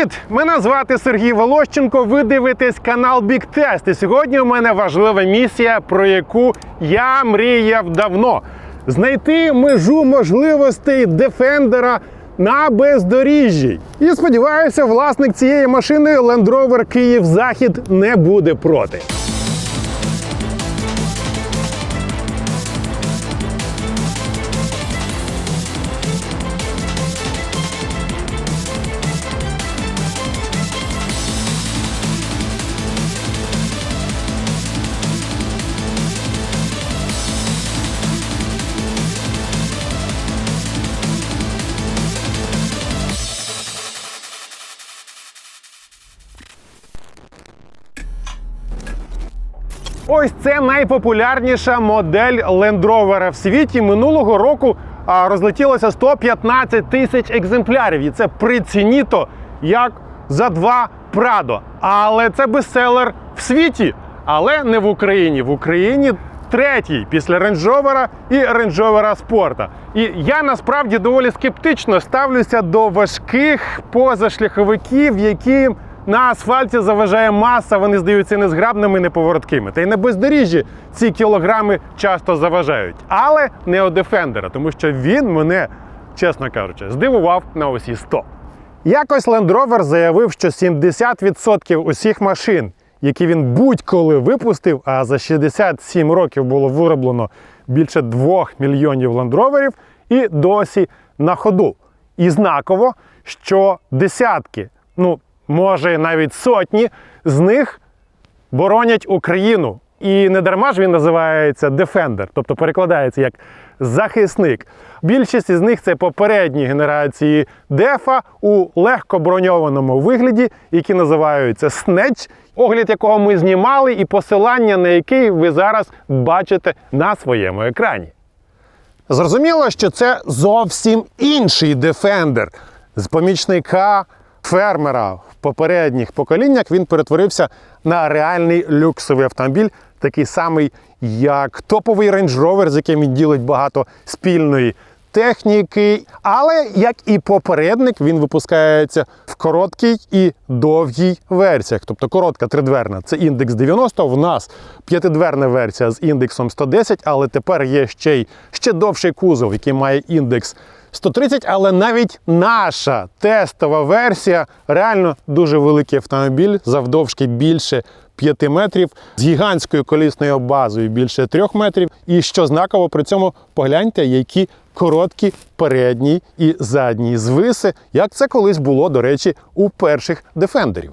Привіт! Мене звати Сергій Волощенко. Ви дивитесь канал Big Test. І сьогодні у мене важлива місія, про яку я мріяв давно: знайти межу можливостей Дефендера на бездоріжжі. І сподіваюся, власник цієї машини Land Rover Київ Захід не буде проти. Ось це найпопулярніша модель Land Rover в світі. Минулого року розлетілося 115 тисяч екземплярів. І це при ціні як за два Прадо. Але це бестселер в світі, але не в Україні. В Україні третій після Rover і Rover Sport. І я насправді доволі скептично ставлюся до важких позашляховиків, які на асфальті заважає маса, вони здаються незграбними, неповороткими. Та й на бездоріжжі ці кілограми часто заважають. Але не у Defender, тому що він мене, чесно кажучи, здивував на усі 100. Якось Land Rover заявив, що 70% усіх машин, які він будь-коли випустив, а за 67 років було вироблено більше 2 мільйонів Land Roverів, і досі на ходу. І знаково, що десятки, ну може навіть сотні з них боронять Україну. І не дарма ж він називається Defender, тобто перекладається як захисник. Більшість із них це попередні генерації Дефа у легко броньованому вигляді, які називаються Snatch, огляд якого ми знімали, і посилання на який ви зараз бачите на своєму екрані. Зрозуміло, що це зовсім інший Defender. З помічника фермера в попередніх поколіннях він перетворився на реальний люксовий автомобіль, такий самий, як топовий Range Rover, з яким він ділить багато спільної техніки. Але як і попередник, він випускається в короткій і довгій версіях. Тобто коротка тридверна це індекс 90. В нас п'ятидверна версія з індексом 110, але тепер є ще й ще довший кузов, який має індекс 130, але навіть наша тестова версія реально дуже великий автомобіль, завдовжки більше 5 метрів, з гігантською колісною базою більше 3 метрів. І що знаково при цьому, погляньте, які короткі передні і задні звиси, як це колись було, до речі, у перших дефендерів.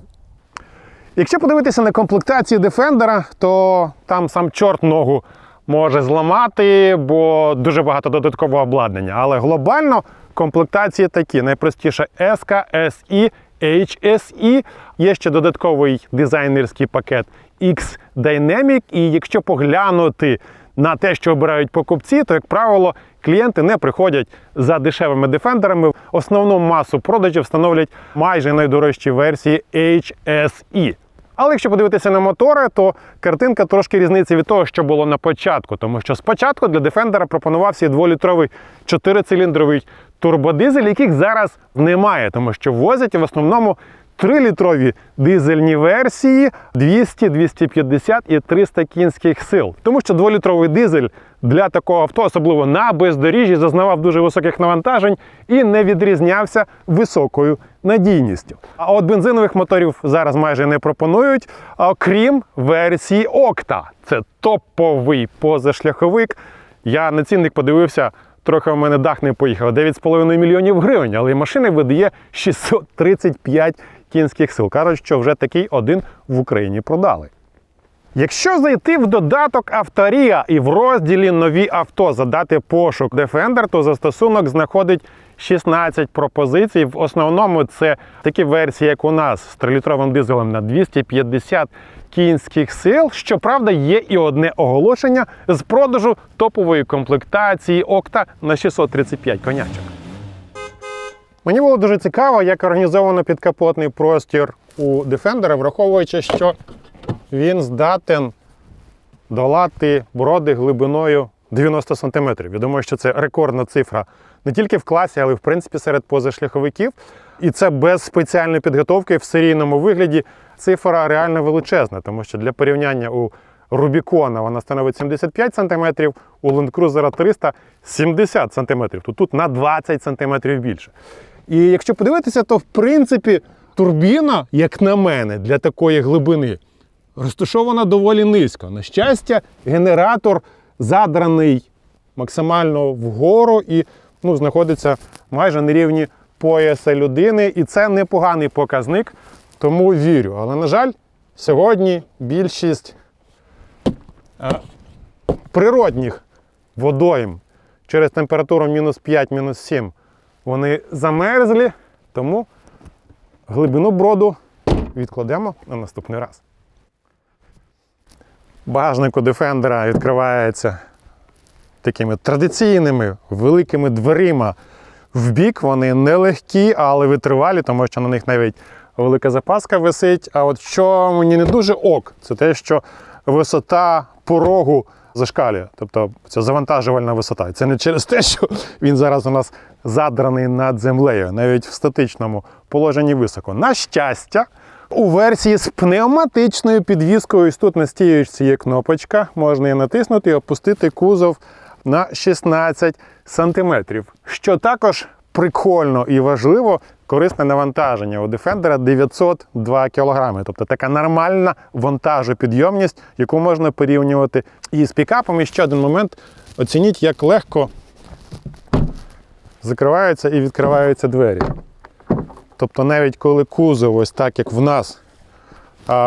Якщо подивитися на комплектацію Defender, то там сам чорт ногу може зламати, бо дуже багато додаткового обладнання. Але глобально комплектації такі: найпростіша S, SI, HSI. Є ще додатковий дизайнерський пакет X Dynamic. І якщо поглянути на те, що обирають покупці, то, як правило, клієнти не приходять за дешевими дефендерами. Основну масу продажів становлять майже найдорожчі версії HSI. Але якщо подивитися на мотори, то картинка трошки різниця від того, що було на початку. Тому що спочатку для Defender пропонувався 2-літровий 4-циліндровий турбодизель, яких зараз немає, тому що возять в основному 3-літрові дизельні версії 200, 250 і 300 кінських сил. Тому що 2-літровий дизель для такого авто, особливо на бездоріжжі, зазнавав дуже високих навантажень і не відрізнявся високою надійністю. А от бензинових моторів зараз майже не пропонують, окрім версії Окта. Це топовий позашляховик. Я на цінник подивився. Трохи у мене дах не поїхав. 9,5 мільйонів гривень, але машина видає 635 кінських сил. Кажуть, що вже такий один в Україні продали. Якщо зайти в додаток Авторія і в розділі Нові авто задати пошук Defender, то застосунок знаходить 16 пропозицій. В основному це такі версії, як у нас з 3-літровим дизелем на 250 кінських сил. Щоправда, є і одне оголошення з продажу топової комплектації Окта на 635 конячок. Мені було дуже цікаво, як організовано підкапотний простір у Defender, враховуючи, що він здатен долати броди глибиною 90 см. Я думаю, що це рекордна цифра не тільки в класі, але й в принципі серед позашляховиків. І це без спеціальної підготовки в серійному вигляді цифра реально величезна, тому що для порівняння у Рубікона вона становить 75 см, у Land Cruiser 300 70 см. То тут на 20 см більше. І якщо подивитися, то в принципі турбіна, як на мене, для такої глибини розташована доволі низько. На щастя, генератор задраний максимально вгору і ну, знаходиться майже на рівні пояса людини. І це непоганий показник, тому вірю. Але, на жаль, сьогодні більшість е, природних водойм через температуру мінус 5, мінус 7 вони замерзлі, тому глибину броду відкладемо на наступний раз. Багажник у Defender відкривається такими традиційними великими дверима в бік. Вони нелегкі, але витривалі, тому що на них навіть велика запаска висить. А от що мені не дуже ок, це те, що висота порогу зашкалює. Тобто це завантажувальна висота. Це не через те, що він зараз у нас задраний над землею, навіть в статичному положенні високо. На щастя, у версії з пневматичною підвіскою, ось тут на стіючці є кнопочка, можна її натиснути і опустити кузов на 16 см. Що також прикольно і важливо, корисне навантаження. У Defender 902 кг. Тобто така нормальна вантажопідйомність, яку можна порівнювати і з пікапом. І ще один момент. Оцініть, як легко закриваються і відкриваються двері. Тобто, навіть коли кузов, ось так як в нас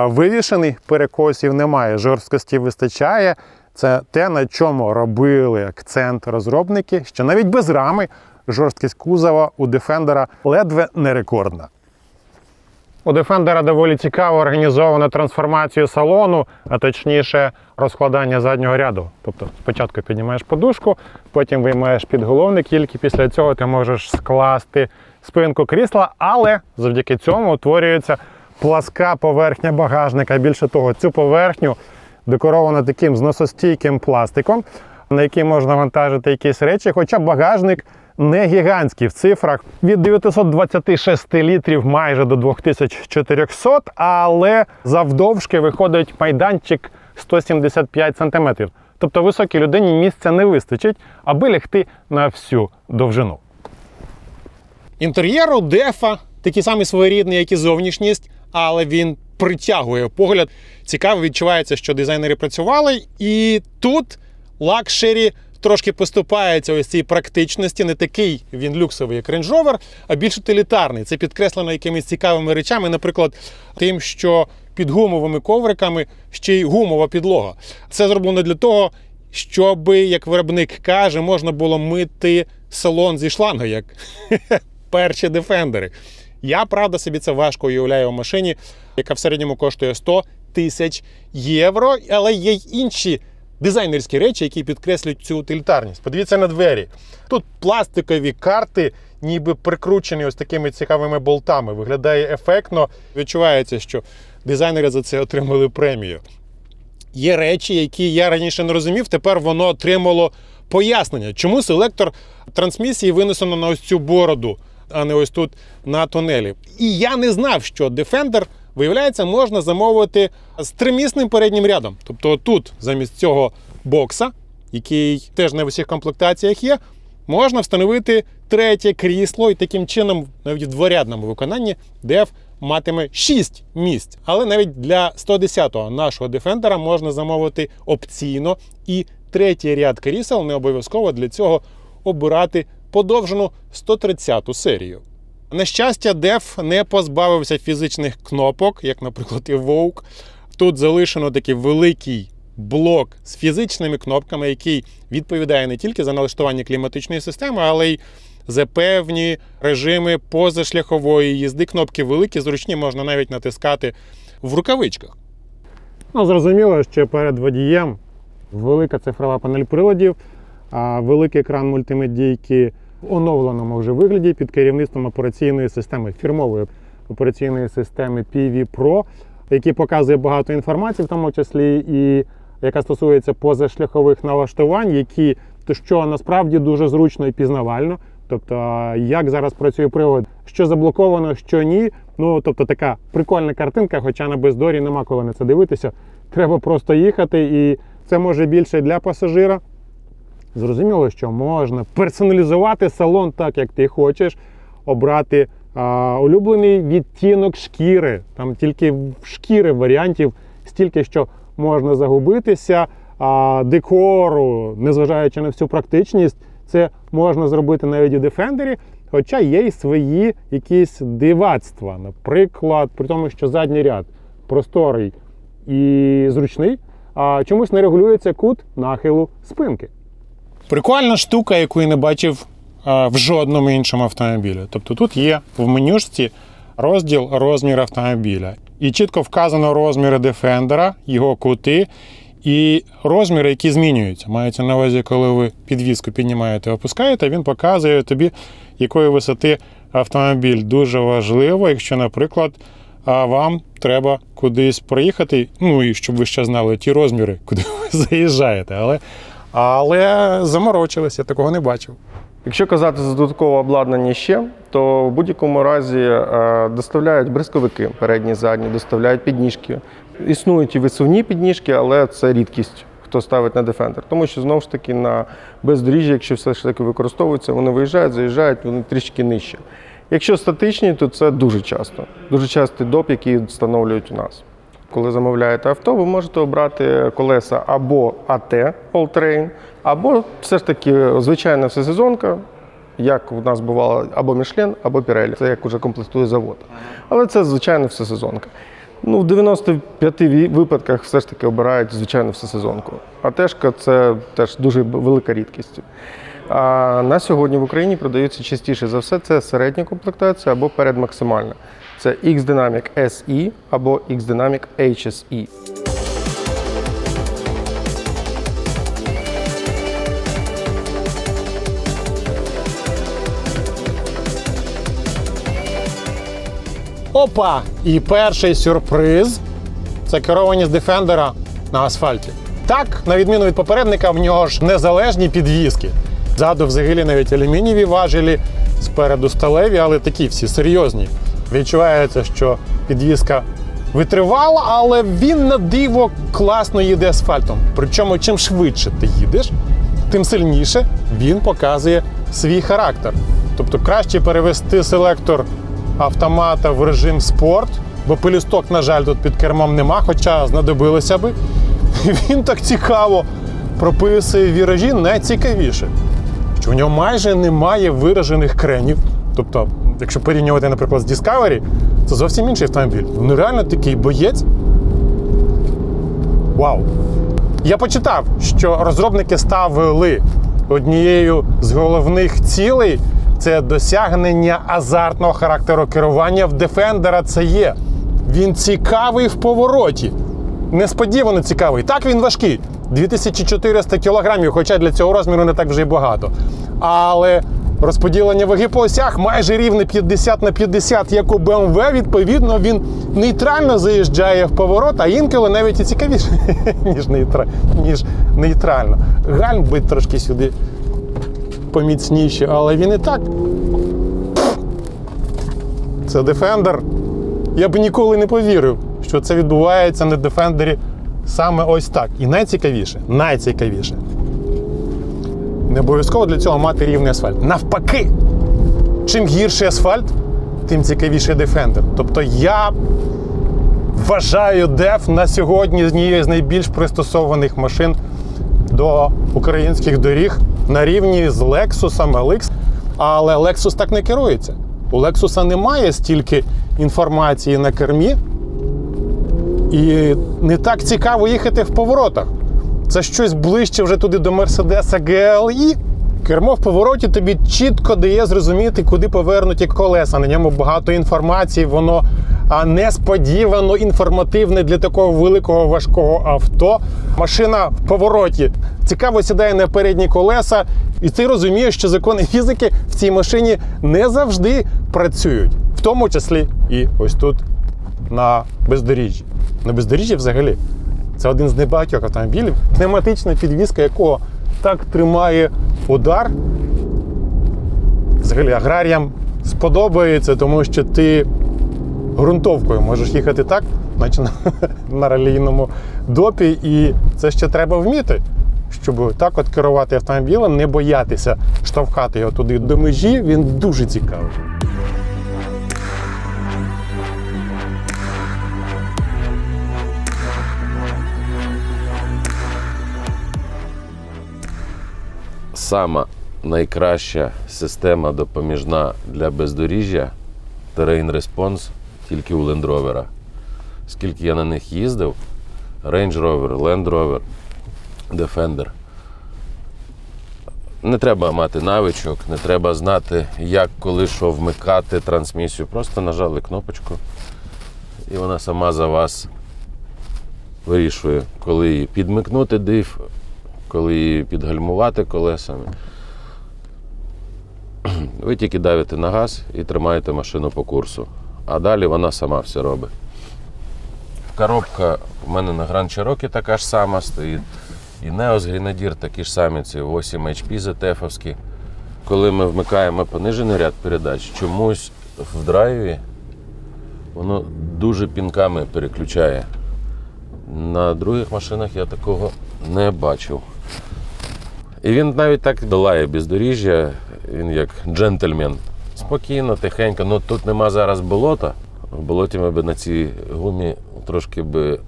вивішений, перекосів немає, жорсткості вистачає. Це те, на чому робили акцент розробники, що навіть без рами жорсткість кузова у Defender ледве не рекордна. У Defender доволі цікаво організована трансформація салону, а точніше розкладання заднього ряду. Тобто спочатку піднімаєш подушку, потім виймаєш підголовник, тільки після цього ти можеш скласти спинку крісла, але завдяки цьому утворюється пласка поверхня багажника. Більше того, цю поверхню декоровано таким зносостійким пластиком, на який можна вантажити якісь речі, хоча багажник не гігантський в цифрах від 926 літрів майже до 2400, але завдовжки виходить майданчик 175 см. Тобто високій людині місця не вистачить, аби лягти на всю довжину. Інтер'єр у дефа такий самий своєрідний, як і зовнішність, але він притягує погляд. Цікаво відчувається, що дизайнери працювали, і тут лакшері трошки поступається ось цій практичності. Не такий він люксовий, як Range Rover, а більш утилітарний. Це підкреслено якимись цікавими речами, наприклад, тим, що під гумовими ковриками ще й гумова підлога. Це зроблено для того, щоб, як виробник каже, можна було мити салон зі шлангу, як перші дефендери. Я правда собі це важко уявляю у машині, яка в середньому коштує 100 тисяч євро, але є й інші дизайнерські речі, які підкреслюють цю утилітарність. Подивіться на двері. Тут пластикові карти, ніби прикручені ось такими цікавими болтами. Виглядає ефектно. Відчувається, що дизайнери за це отримали премію. Є речі, які я раніше не розумів, тепер воно отримало пояснення, чому селектор трансмісії винесено на ось цю бороду, а не ось тут на тунелі. І я не знав, що Defender, виявляється, можна замовити з тримісним переднім рядом. Тобто тут замість цього бокса, який теж не в усіх комплектаціях є, можна встановити третє крісло, і таким чином, навіть в дворядному виконанні, DEF матиме 6 місць. Але навіть для 110-го нашого Defender можна замовити опційно і третій ряд крісел не обов'язково для цього обирати подовжену 130-ту серію. На щастя, DEF не позбавився фізичних кнопок, як, наприклад, і Vogue. Тут залишено такий великий блок з фізичними кнопками, який відповідає не тільки за налаштування кліматичної системи, але й за певні режими позашляхової їзди. Кнопки великі, зручні, можна навіть натискати в рукавичках. Ну, зрозуміло, що перед водієм велика цифрова панель приладів, великий екран мультимедійки в оновленому вже вигляді під керівництвом операційної системи, фірмової операційної системи PV Pro, який показує багато інформації, в тому числі і яка стосується позашляхових налаштувань, які що насправді дуже зручно і пізнавально. Тобто, як зараз працює привод, що заблоковано, що ні. Ну тобто така прикольна картинка, хоча на бездорі нема коли на це дивитися. Треба просто їхати, і це може більше для пасажира. Зрозуміло, що можна персоналізувати салон так, як ти хочеш, обрати а, улюблений відтінок шкіри. Там тільки шкіри варіантів стільки, що можна загубитися, а, декору, незважаючи на всю практичність, це можна зробити навіть у Defender, хоча є й свої якісь дивацтва. Наприклад, при тому, що задній ряд просторий і зручний, а чомусь не регулюється кут нахилу спинки. Прикольна штука, яку я не бачив а, в жодному іншому автомобілі. Тобто тут є в менюшці розділ розмір автомобіля. І чітко вказано розміри Defender, його кути і розміри, які змінюються. Мається на увазі, коли ви підвіску піднімаєте, опускаєте, він показує тобі, якої висоти автомобіль. Дуже важливо, якщо, наприклад, вам треба кудись проїхати, ну і щоб ви ще знали ті розміри, куди ви заїжджаєте. Але але заморочилися, такого не бачив. Якщо казати за додаткове обладнання ще, то в будь-якому разі е, доставляють бризковики передні, задні, доставляють підніжки. Існують і висувні підніжки, але це рідкість, хто ставить на Defender. Тому що знову ж таки на бездоріжжі, якщо все ж таки використовується, вони виїжджають, заїжджають, вони трішки нижче. Якщо статичні, то це дуже часто. Дуже частий доп, який встановлюють у нас. Коли замовляєте авто, ви можете обрати колеса або АТ All-Terrain, або все ж таки звичайна всесезонка, як у нас бувало або Мішлен, або Pirelli. Це як уже комплектує завод. Але це звичайна всесезонка. Ну, в 95 випадках все ж таки обирають звичайну всесезонку. А тежка це теж дуже велика рідкість. А на сьогодні в Україні продаються частіше за все це середня комплектація або передмаксимальна. Це X-Dynamic SE або X-Dynamic HSE. Опа! І перший сюрприз це керованість Defender на асфальті. Так, на відміну від попередника, в нього ж незалежні підвіски. Ззаду взагалі навіть алюмінієві важелі, спереду сталеві, але такі всі серйозні. Відчувається, що підвіска витривала, але він на диво класно їде асфальтом. Причому чим швидше ти їдеш, тим сильніше він показує свій характер. Тобто краще перевести селектор автомата в режим спорт, бо пелюсток, на жаль, тут під кермом нема, хоча знадобилося би. Він так цікаво прописує віражі найцікавіше, що в нього майже немає виражених кренів. Тобто, якщо порівнювати, наприклад, з Discovery, це зовсім інший автомобіль. Ну реально такий боєць. Вау! Я почитав, що розробники ставили однією з головних цілей це досягнення азартного характеру керування в Defender це є. Він цікавий в повороті. Несподівано цікавий. Так він важкий. 2400 кілограмів, хоча для цього розміру не так вже й багато. Але розподілення ваги по осях майже рівне 50 на 50, як у BMW, відповідно, він нейтрально заїжджає в поворот, а інколи навіть і цікавіше, ніж, ніж нейтрально. Гальм трошки сюди поміцніші, але він і так. Це Defender. Я б ніколи не повірив, що це відбувається на Defender саме ось так. І найцікавіше, найцікавіше. Не обов'язково для цього мати рівний асфальт. Навпаки, чим гірший асфальт, тим цікавіший Defender. Тобто я вважаю DEF на сьогодні однією з найбільш пристосованих машин до українських доріг на рівні з Lexus LX. Але Lexus так не керується. У Lexus немає стільки інформації на кермі, і не так цікаво їхати в поворотах. Це щось ближче вже туди до Mercedes GLE. Кермо в повороті тобі чітко дає зрозуміти, куди повернуті колеса. На ньому багато інформації, воно несподівано інформативне для такого великого важкого авто. Машина в повороті цікаво сідає на передні колеса, і ти розумієш, що закони фізики в цій машині не завжди працюють, в тому числі і ось тут на бездоріжжі. На бездоріжжі взагалі. Це один з небагатьох автомобілів, пневматична підвізка якого так тримає удар. Взагалі аграріям сподобається, тому що ти ґрунтовкою можеш їхати так, наче на, на ралійному допі, і це ще треба вміти, щоб так от керувати автомобілем, не боятися штовхати його туди до межі. Він дуже цікавий. Сама найкраща система допоміжна для бездоріжжя Terrain Response тільки у Land Rover. Скільки я на них їздив, Range Rover, Land Rover, Defender. Не треба мати навичок, не треба знати, як коли що вмикати трансмісію. Просто нажали кнопочку, і вона сама за вас вирішує, коли її підмикнути див, коли її підгальмувати колесами. Ви тільки давите на газ і тримаєте машину по курсу. А далі вона сама все робить. Коробка в мене на Grand Cherokee така ж сама стоїть. І Neos Grenadier такі ж самі, ці 8 HP ZF-овські. Коли ми вмикаємо понижений ряд передач, чомусь в драйві воно дуже пінками переключає. На других машинах я такого не бачив. І він навіть так долає бездоріжжя, він як джентльмен. Спокійно, тихенько. Ну тут нема зараз болота. В болоті ми б на цій гумі трошки би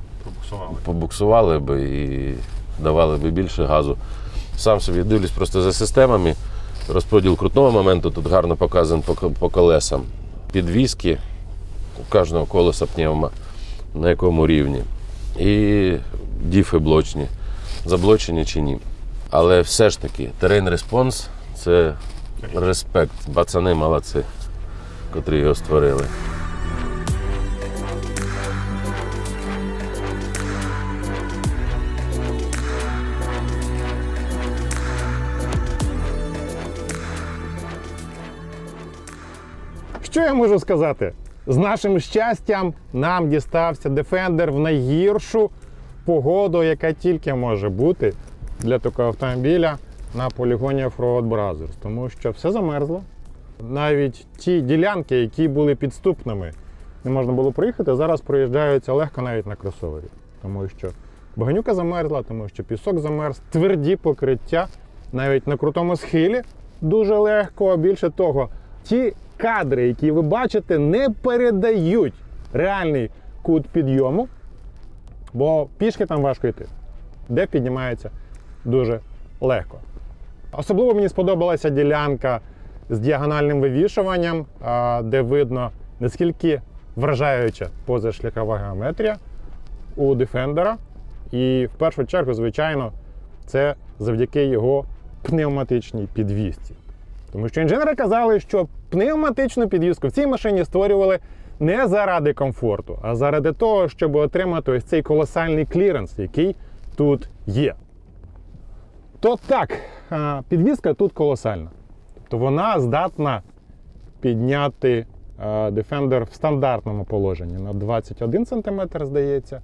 побуксували би і давали би більше газу. Сам собі дивлюсь просто за системами. Розподіл крутного моменту тут гарно показаний по, по колесам. Підвіски у кожного колеса пневма на якому рівні. І діфи блочні, заблочені чи ні. Але все ж таки, терейн респонс це респект. Пацани молодці, котрі його створили. Що я можу сказати? З нашим щастям нам дістався Defender в найгіршу погоду, яка тільки може бути для такого автомобіля на полігоні Offroad Brothers, тому що все замерзло. Навіть ті ділянки, які були підступними, не можна було проїхати, зараз проїжджаються легко навіть на кросовері. Тому що багнюка замерзла, тому що пісок замерз, тверді покриття, навіть на крутому схилі дуже легко. Більше того, ті кадри, які ви бачите, не передають реальний кут підйому, бо пішки там важко йти, де піднімається дуже легко. Особливо мені сподобалася ділянка з діагональним вивішуванням, де видно наскільки вражаюча позашляхова геометрія у Defender. І в першу чергу, звичайно, це завдяки його пневматичній підвісці. Тому що інженери казали, що пневматичну підвіску в цій машині створювали не заради комфорту, а заради того, щоб отримати ось цей колосальний кліренс, який тут є. То так, підвізка тут колосальна. Тобто вона здатна підняти а, Defender в стандартному положенні на 21 см, здається,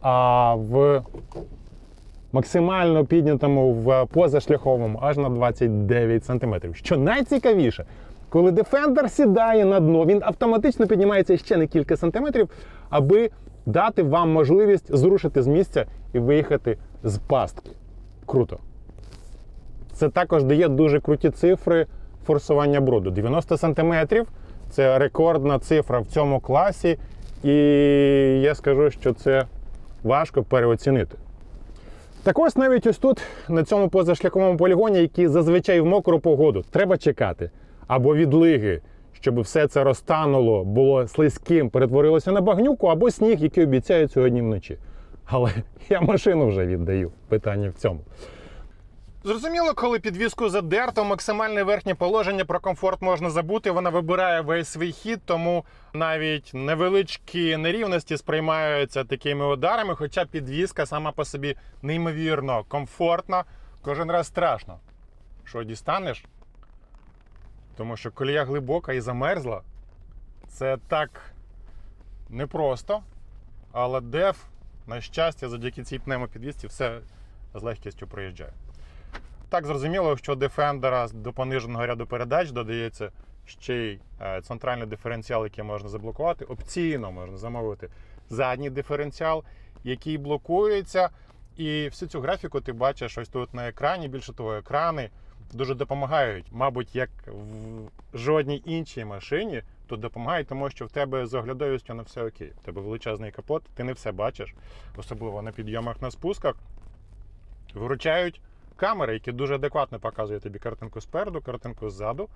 а в максимально піднятому в позашляховому аж на 29 см. Що найцікавіше, коли Defender сідає на дно, він автоматично піднімається ще на кілька сантиметрів, аби дати вам можливість зрушити з місця і виїхати з пастки. Круто. Це також дає дуже круті цифри форсування броду. 90 см це рекордна цифра в цьому класі, і я скажу, що це важко переоцінити. Так ось навіть ось тут, на цьому позашляховому полігоні, який зазвичай в мокру погоду, треба чекати. Або відлиги, щоб все це розтануло, було слизьким, перетворилося на багнюку, або сніг, який обіцяють сьогодні вночі. Але я машину вже віддаю. Питання в цьому. Зрозуміло, коли підвіску задерто, максимальне верхнє положення про комфорт можна забути. Вона вибирає весь свій хід, тому навіть невеличкі нерівності сприймаються такими ударами. Хоча підвіска сама по собі неймовірно комфортна. Кожен раз страшно, що дістанеш. Тому що колія глибока і замерзла. Це так непросто. Але деф На щастя, завдяки цій пневмопідвісці все з легкістю проїжджає. Так зрозуміло, що Defender до пониженого ряду передач додається ще й е, центральний диференціал, який можна заблокувати. Опційно можна замовити задній диференціал, який блокується. І всю цю графіку ти бачиш ось тут на екрані. Більше того, екрани дуже допомагають, мабуть, як в жодній іншій машині. Тут допомагають, тому що в тебе з оглядовістю на все окей. В тебе величезний капот, ти не все бачиш, особливо на підйомах на спусках. Виручають камери, які дуже адекватно показують тобі картинку спереду, картинку ззаду.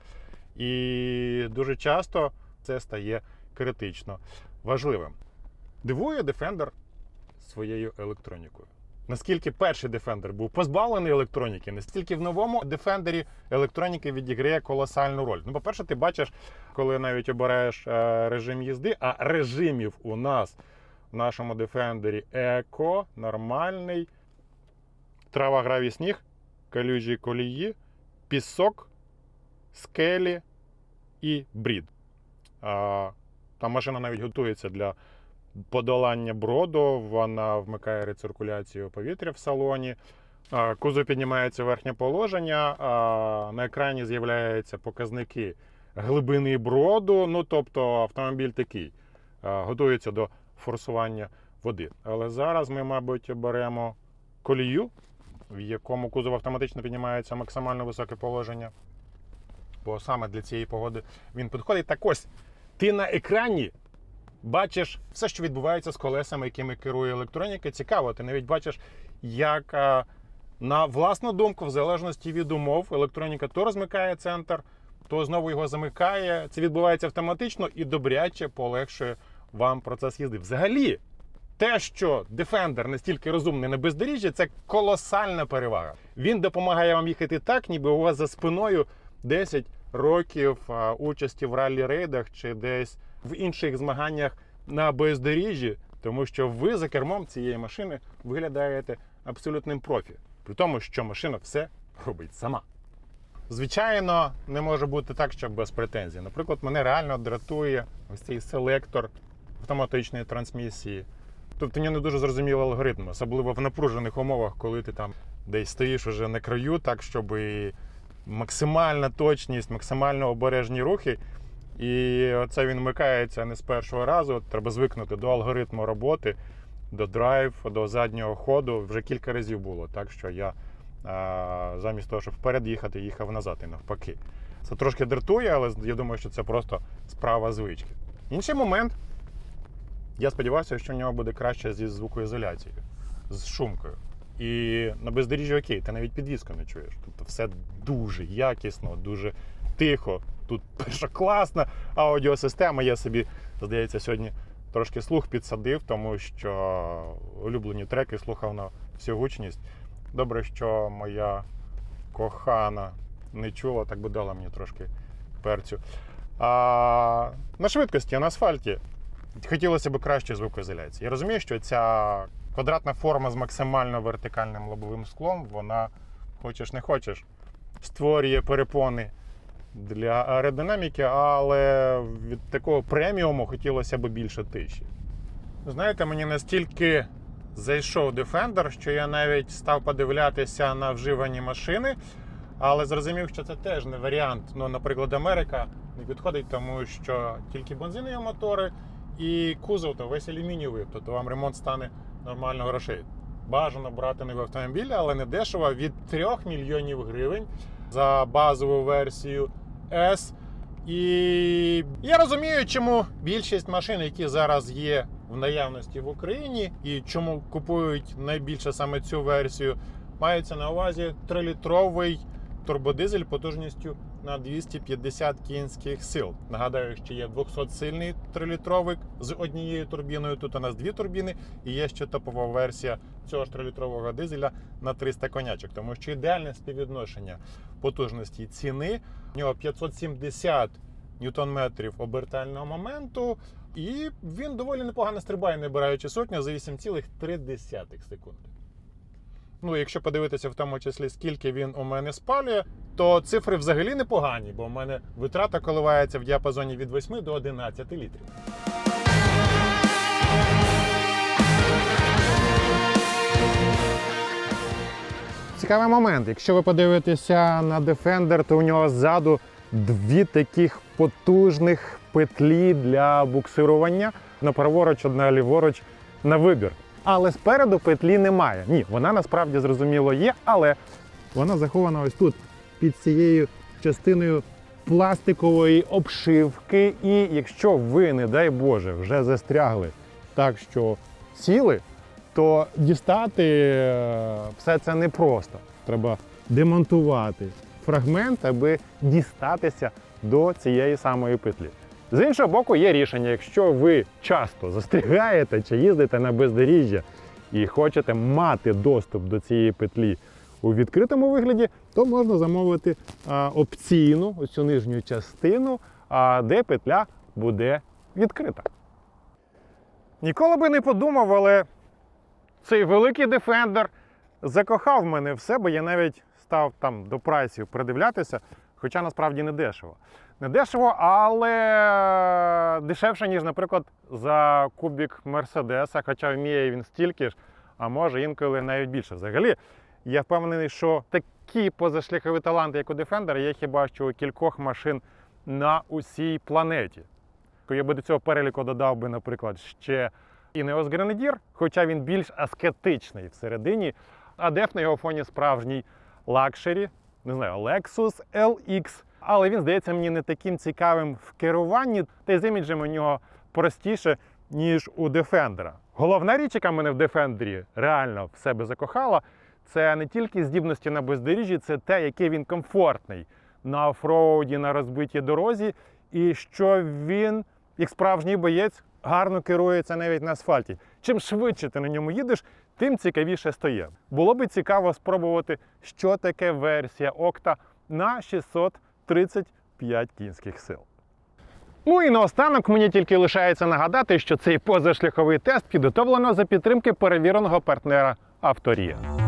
І дуже часто це стає критично важливим. Дивує Defender своєю електронікою. Наскільки перший Defender був позбавлений електроніки, настільки в новому Defender електроніки відіграє колосальну роль. Ну, по-перше, ти бачиш, коли навіть обираєш е, режим їзди, а режимів у нас в нашому Defender еко, нормальний, трава гравій сніг, калюжі колії, пісок, скелі і брід. А, Там машина навіть готується для подолання броду, вона вмикає рециркуляцію повітря в салоні. Кузов піднімається в верхнє положення, а на екрані з'являються показники глибини броду. Ну, тобто автомобіль такий готується до форсування води. Але зараз ми, мабуть, беремо колію, в якому кузов автоматично піднімається максимально високе положення. Бо саме для цієї погоди він підходить. Так ось, ти на екрані бачиш все, що відбувається з колесами, якими керує електроніка. Цікаво, ти навіть бачиш, як на власну думку, в залежності від умов, електроніка то розмикає центр, то знову його замикає. Це відбувається автоматично і добряче полегшує вам процес їзди. Взагалі, те, що Defender настільки розумний на бездоріжжі, це колосальна перевага. Він допомагає вам їхати так, ніби у вас за спиною 10 років участі в раллі-рейдах чи десь в інших змаганнях на бездоріжжі, тому що ви за кермом цієї машини виглядаєте абсолютним профі, при тому, що машина все робить сама. Звичайно, не може бути так, що без претензій. Наприклад, мене реально дратує ось цей селектор автоматичної трансмісії. Тобто мені не дуже зрозумілий алгоритм, особливо в напружених умовах, коли ти там десь стоїш уже на краю, так щоб максимальна точність, максимально обережні рухи. І оце він вмикається не з першого разу. Треба звикнути до алгоритму роботи, до драйв, до заднього ходу. Вже кілька разів було, так що я замість того, щоб вперед їхати, їхав назад і навпаки. Це трошки дратує, але я думаю, що це просто справа звички. Інший момент. Я сподіваюся, що в нього буде краще зі звукоізоляцією, з шумкою. І на бездоріжжі окей, ти навіть підвіску не чуєш. Тобто все дуже якісно, дуже тихо. Тут першокласна аудіосистема. Я собі, здається, сьогодні трошки слух підсадив, тому що улюблені треки слухав на всю гучність. Добре, що моя кохана не чула, так би дала мені трошки перцю. А на швидкості на асфальті хотілося б кращої звукоізоляції. Я розумію, що ця квадратна форма з максимально вертикальним лобовим склом, вона, хочеш не хочеш, створює перепони для аеродинаміки, але від такого преміуму хотілося б більше тиші. Знаєте, мені настільки зайшов Defender, що я навіть став подивлятися на вживані машини, але зрозумів, що це теж не варіант. Ну, наприклад, Америка не підходить, тому що тільки бензинові мотори і кузов то весь алюмінієвий, тобто вам ремонт стане нормально грошей. Бажано брати нові автомобілі, але не дешево від 3 мільйонів гривень за базову версію S. І я розумію, чому більшість машин, які зараз є в наявності в Україні, і чому купують найбільше саме цю версію, мається на увазі 3-літровий турбодизель потужністю на 250 кінських сил. Нагадаю, що є 200-сильний 3-літровик з однією турбіною. Тут у нас дві турбіни, і є ще топова версія цього ж 3-літрового дизеля на 300 конячок, тому що ідеальне співвідношення потужності ціни. У нього 570 ньютон-метрів обертального моменту, і він доволі непогано стрибає, набираючи сотню за 8,3 секунди ну якщо подивитися в тому числі, скільки він у мене спалює, то цифри взагалі непогані, бо у мене витрата коливається в діапазоні від 8 до 11 літрів. Цікавий момент. Якщо ви подивитеся на Defender, то у нього ззаду дві таких потужних петлі для буксирування на праворуч, одна ліворуч на вибір. Але спереду петлі немає. Ні, вона насправді зрозуміло є, але вона захована ось тут, під цією частиною пластикової обшивки. І якщо ви, не дай Боже, вже застрягли так, що сіли, то дістати е, все це непросто. Треба демонтувати фрагмент, аби дістатися до цієї самої петлі. З іншого боку, є рішення, якщо ви часто застрягаєте чи їздите на бездоріжжя і хочете мати доступ до цієї петлі у відкритому вигляді, то можна замовити опційну оцю нижню частину, де петля буде відкрита. Ніколи би не подумав, але цей великий Defender закохав мене в себе. Я навіть став там до прайсів придивлятися, хоча насправді не дешево. Не дешево, але дешевше, ніж, наприклад, за кубік Мерседеса, хоча вміє він стільки ж, а може інколи навіть більше. Взагалі, я впевнений, що такі позашляхові таланти, як у Defender, є хіба що у кількох машин на усій планеті. Я би до цього переліку додав би, наприклад, ще Ineos Grenadier, хоча він більш аскетичний всередині, а деф на його фоні справжній лакшері, не знаю, Lexus LX. Але він здається мені не таким цікавим в керуванні, та й з іміджем у нього простіше, ніж у Defender. Головна річ, яка мене в Defender реально в себе закохала, це не тільки здібності на бездоріжжі, це те, який він комфортний на офроуді, на розбитій дорозі, і що він, як справжній боєць, гарно керується навіть на асфальті. Чим швидше ти на ньому їдеш, тим цікавіше стає. Було би цікаво спробувати, що таке версія Окта на 635 кінських сил. Ну і наостанок мені тільки лишається нагадати, що цей позашляховий тест підготовлено за підтримки перевіреного партнера Авторія.